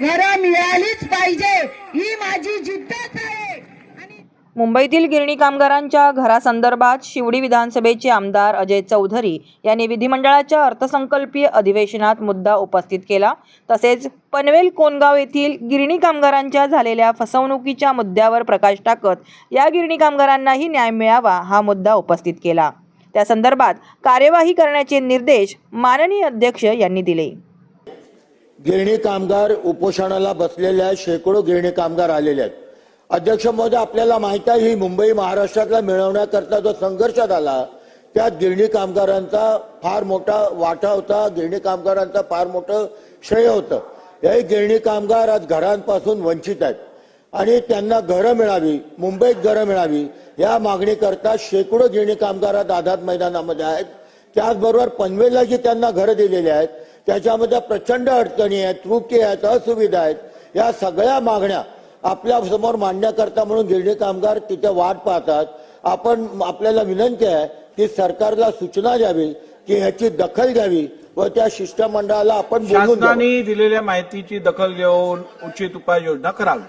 घरं मिळालीच पाहिजे. ही माझी जिद्दच आहे. मुंबईतील गिरणी कामगारांच्या घरासंदर्भात शिवडी विधानसभेचे आमदार अजय चौधरी यांनी विधिमंडळाच्या अर्थसंकल्पीय अधिवेशनात मुद्दा उपस्थित केला. तसेच पनवेल कोनगाव येथील गिरणी कामगारांच्या झालेल्या फसवणुकीच्या मुद्द्यावर प्रकाश टाकत या गिरणी कामगारांनाही न्याय मिळावा हा मुद्दा उपस्थित केला. त्या संदर्भात कार्यवाही करण्याचे निर्देश माननीय अध्यक्ष यांनी दिले. गिरणी कामगार उपोषणाला बसलेले आहेत शेकडो गिरणी कामगार आलेले आहेत. अध्यक्ष महोदय आपल्याला माहीत आहे ही मुंबई महाराष्ट्रातला मिळवण्याकरता जो संघर्ष झाला त्यात गिरणी कामगारांचा फार मोठा वाटा होता गिरणी कामगारांचा फार मोठं श्रेय होतं. हे गिरणी कामगार आज घरांपासून वंचित आहेत. आणि त्यांना घरं मिळावी मुंबईत घरं मिळावी या मागणीकरता शेकडो गिरणी कामगार आज आझाद मैदानामध्ये आहेत. त्याचबरोबर पनवेलला जी त्यांना घरं दिलेली आहेत त्याच्यामध्ये प्रचंड अडचणी आहेत त्रुटी आहेत असुविधा आहेत. या सगळ्या मागण्या आपल्यासमोर मांडण्याकरता म्हणून गिरणी कामगार तिथे वाट पाहतात. आपण आपल्याला विनंती आहे की सरकारला सूचना द्यावी की ह्याची दखल घ्यावी व त्या शिष्टमंडळाला आपण. शासनाने दिलेल्या माहितीची दखल घेऊन उचित उपाययोजना करावी.